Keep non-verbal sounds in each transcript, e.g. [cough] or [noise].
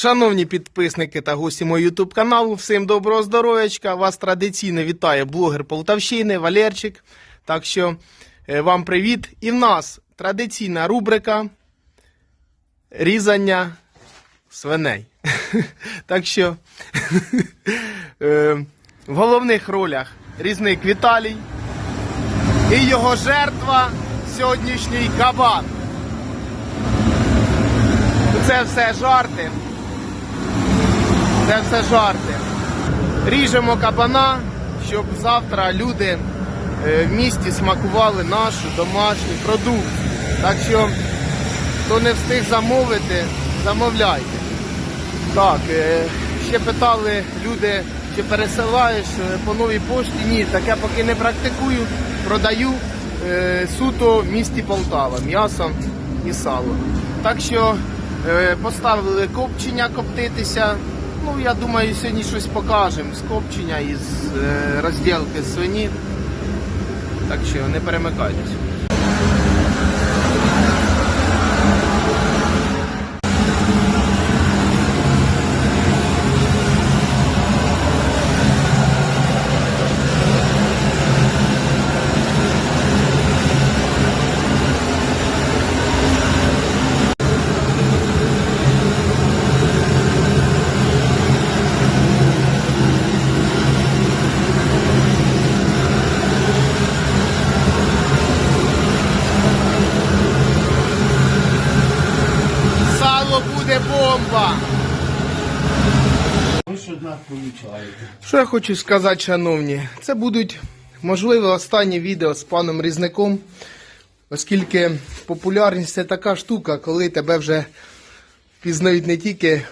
Шановні підписники та гості мого ютуб каналу, всім доброго здоров'ячка. Вас традиційно вітає блогер Полтавщини Валерчик. Так що е, вам привіт. І в нас традиційна рубрика різання свиней. [laughs] Так що [laughs] е, в головних ролях різник Віталій і його жертва сьогоднішній кабан. Це все жарти. Це все жарти. Ріжемо кабана, щоб завтра люди е, в місті смакували нашу домашню продукцію. Так що, хто не встиг замовити, замовляйте. Так, е, ще питали люди, чи пересилаєш е, по новій пошті. Ні, таке поки не практикую. Продаю суто в місті Полтава, м'ясо і сало. Так що поставили копчення коптитися. Ну, я думаю, сьогодні щось покажемо з копчення і е, розділки свині. Так що не перемикайтесь. Буде бомба! Що я хочу сказати, шановні, це будуть, можливо, останні відео з паном Різником, оскільки популярність це така штука, коли тебе вже пізнають не тільки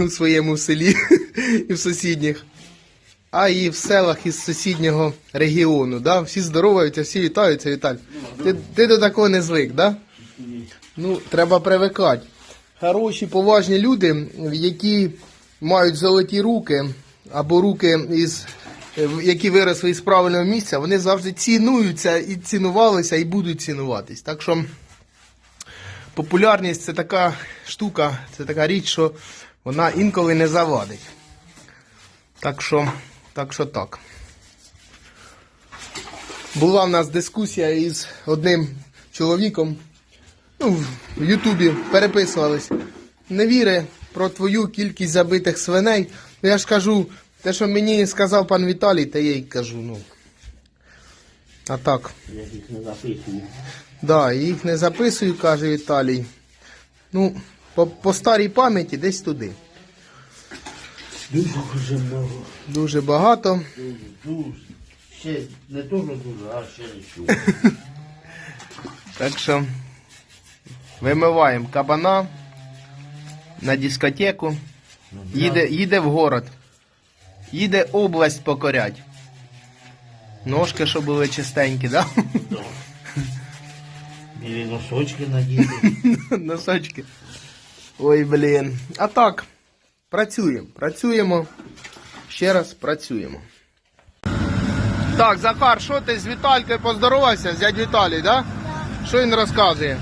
у своєму селі і в сусідніх, а і в селах із сусіднього регіону. Да? Всі здороваються, всі вітаються, Віталь. Ти, ти до такого не звик, да? Ну, треба привикати. Хороші, поважні люди, які мають золоті руки, або руки, із, е, які виросли із правильного місця, вони завжди цінуються і цінувалися, і будуть цінуватись. Так що популярність це така штука, це така річ, що вона інколи не завадить. Так що, так що так. Була в нас дискусія із одним чоловіком. Ну, в Ютубі переписувались. Не віри про твою кількість забитих свиней. Ну, я ж кажу, те, що мені сказав пан Віталій, те я й кажу. Ну. А так. Я їх не записую. Да, їх не записую, каже Віталій. Ну, по, по старій пам'яті десь туди. Дуже много. Дуже багато. Дуже, дуже. Ще не дуже дуже, а ще не чую. [laughs] Так що вимиваємо кабана на дискотеку. Їде, їде в город. Їде область покорять. Ножки, щоб були чистенькі, да? Или носочки надіти. [laughs] Носочки. Ой, блін. А так, працюємо. Працюємо. Ще раз працюємо. Так, Захар, що ти з Віталькою поздоровався з дядь Віталій, да? Що він розказує?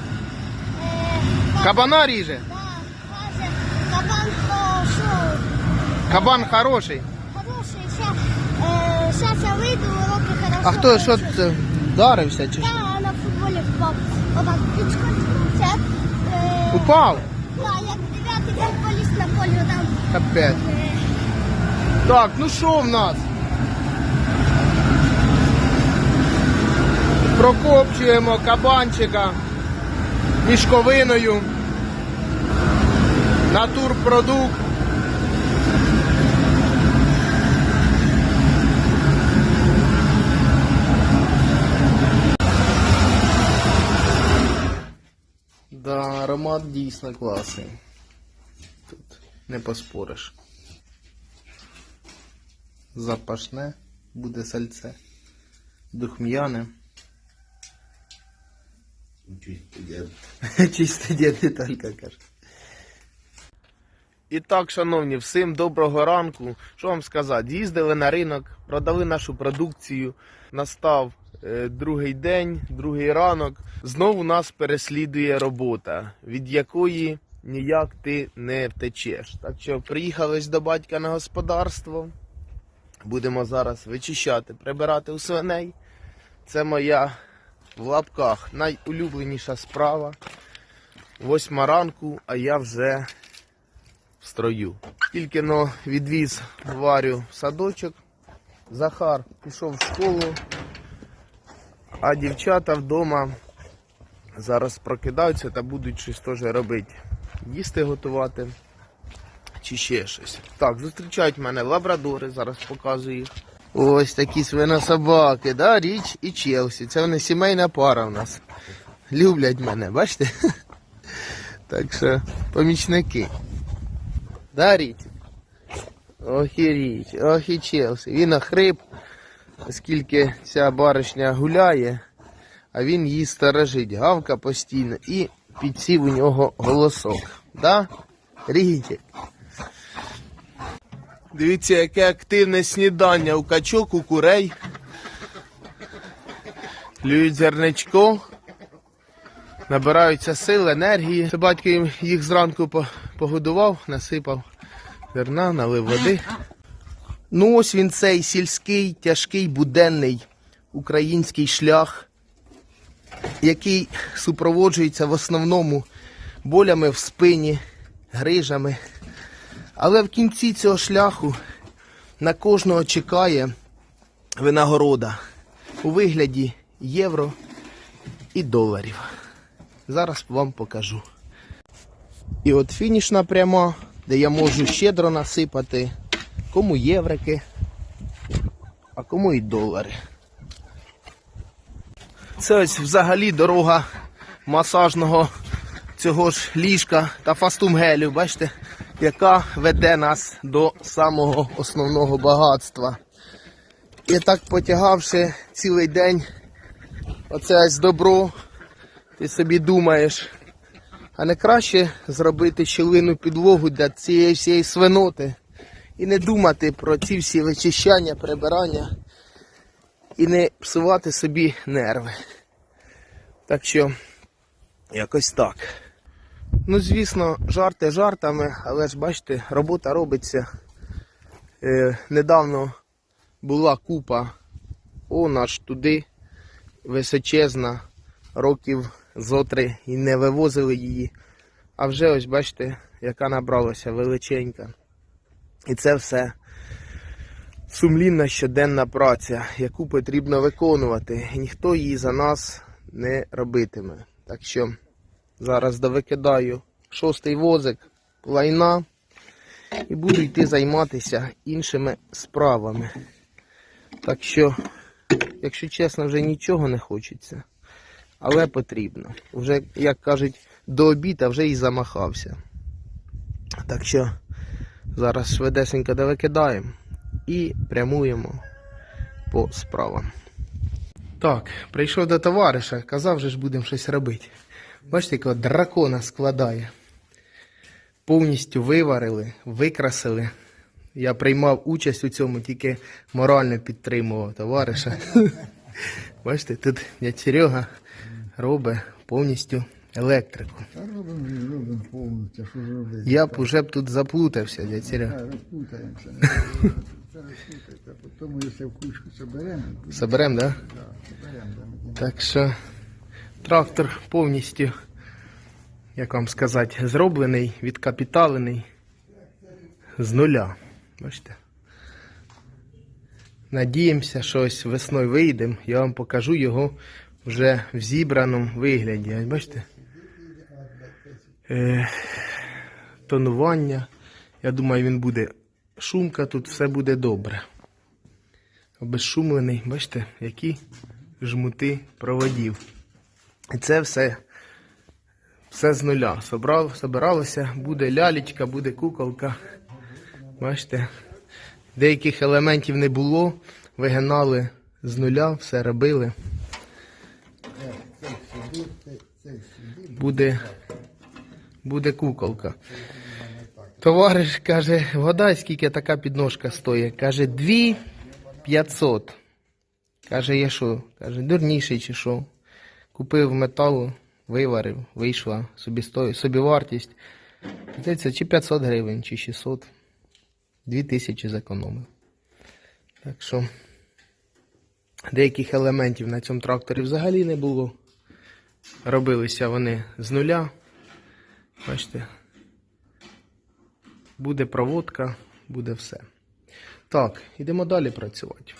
Кабана ріже? Кабан то що? Кабан хороший. Хороший, ще, е, зараз я вийду, уроки хорошо. А хто що це вдарився чи що? Я на футболі впав. Отак підскочився. Е, Упав? да, як дев'ятий футболіст на полі, там. Капець. Е, Так, ну що в нас? Прокопчуємо кабанчика мішковиною. Натурпродукт. Да, аромат дійсно класний. Тут не поспориш. Запашне, буде сальце. Духм'яне. Чисто дід. [laughs] Чисто дід Віталька каже. І так, шановні, всім доброго ранку. Що вам сказати? Їздили на ринок, продали нашу продукцію. Настав е, другий день, другий ранок. Знову нас переслідує робота, від якої ніяк ти не втечеш. Так що приїхали до батька на господарство. Будемо зараз вичищати, прибирати у свиней. Це моя в лапках найулюбленіша справа. Восьма ранку, а я вже строю. Тільки но відвіз Варю в садочок. Захар пішов в школу, а дівчата вдома зараз прокидаються та будуть щось теж робити. Їсти готувати чи ще щось. Так, зустрічають мене лабрадори, зараз показую їх. Ось такі свинособаки, да, Річ і Челсі. Це вони сімейна пара в нас. Люблять мене, бачите? [laughs] Так що помічники. Да, Річ? Ох і Річ, ох і Челсі. Він охрип, оскільки ця баришня гуляє, а він її сторожить, гавка постійно і підсів у нього голосок. Да? Річ? Дивіться, яке активне снідання у качок, у курей. Клюють зерничко. Набираються сил, енергії. Це батько їм їх зранку погодував, насипав зерна, налив води. Ну ось він цей сільський, тяжкий, буденний український шлях, який супроводжується в основному болями в спині, грижами. Але в кінці цього шляху на кожного чекає винагорода у вигляді євро і доларів. Зараз вам покажу. І от фінішна пряма, де я можу щедро насипати кому єврики, а кому і долари. Це ось взагалі дорога масажного цього ж ліжка та фастумгелю, бачите, яка веде нас до самого основного багатства. І так потягавши цілий день оце ось добро, ти собі думаєш, а не краще зробити щілину підлогу для цієї всієї свиноти і не думати про ці всі вичищання, прибирання і не псувати собі нерви. Так що, якось так. Ну, звісно, жарти жартами, але ж бачите, робота робиться. Е, недавно була купа он аж туди, височезна, років зотри і не вивозили її. А вже ось бачите, яка набралася величенька. І це все сумлінна щоденна праця, яку потрібно виконувати. І ніхто її за нас не робитиме. Так що зараз довикидаю шостий возик лайна і буду йти займатися іншими справами. Так що, якщо чесно, вже нічого не хочеться, але потрібно. Вже, як кажуть, до обіда вже і замахався. Так що зараз швидесенько довикидаємо і прямуємо по справам. Так, прийшов до товариша, казав, же ж будемо щось робити. Бачите, якого дракона складає. Повністю виварили, викрасили. Я приймав участь у цьому, тільки морально підтримував товариша. [laughs] Бачите, тут дядь Серега робить повністю електрику. Та робимо, робимо повністю, що ж робити. Я б уже б тут заплутався, дядь Серега. Та розпутаємося. Розпутається, потім якщо в кучку соберемо, Соберемо, да? соберемо, да, Так що трактор повністю, як вам сказати, зроблений, відкапіталений з нуля. Бачите? Надіємося, що ось весною вийдемо, я вам покажу його вже в зібраному вигляді. Бачите? Е, тонування. Я думаю, він буде шумка, тут все буде добре. Обезшумлений, бачите, які жмути проводів. І це все, все з нуля. Собрав, собиралося, буде лялечка, буде куколка. Бачите, деяких елементів не було, вигинали з нуля, все робили. Буде, буде куколка. Товариш каже, вгадай, скільки така підножка стоїть. Каже, 2 500. Каже, я що? Каже, дурніший чи що? Купив металу, виварив, вийшла собі, сто... собі вартість Здається, чи 500 гривень, чи 600. 2000 зекономив. Так що деяких елементів на цьому тракторі взагалі не було. Робилися вони з нуля. Бачите, буде проводка, буде все. Так, ідемо далі працювати.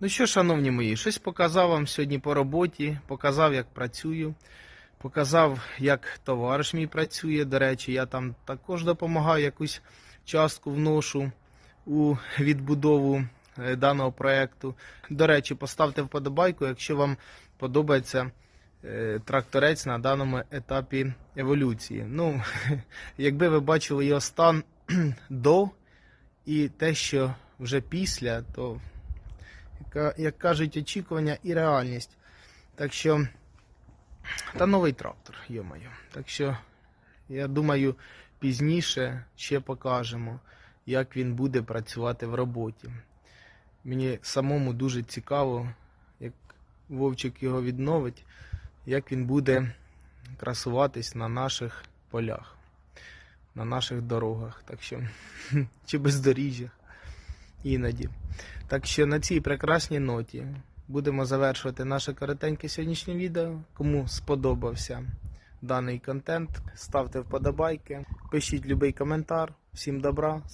Ну що, шановні мої, щось показав вам сьогодні по роботі, показав, як працюю, показав, як товариш мій працює. До речі, я там також допомагаю, якусь частку вношу у відбудову е, даного проєкту. До речі, поставте вподобайку, якщо вам подобається тракторець на даному етапі еволюції. Ну, [laughs] якби ви бачили його стан [clears throat] до і те, що вже після, то як кажуть, очікування і реальність. Так що, та новий трактор, йомаю. Так що, я думаю, пізніше ще покажемо, як він буде працювати в роботі. Мені самому дуже цікаво, як Вовчик його відновить, як він буде красуватись на наших полях, на наших дорогах. Так що, [laughs] чи бездоріжжях іноді. Так що на цій прекрасній ноті будемо завершувати наше коротеньке сьогоднішнє відео. Кому сподобався даний контент, ставте вподобайки, пишіть будь-який коментар. Всім добра,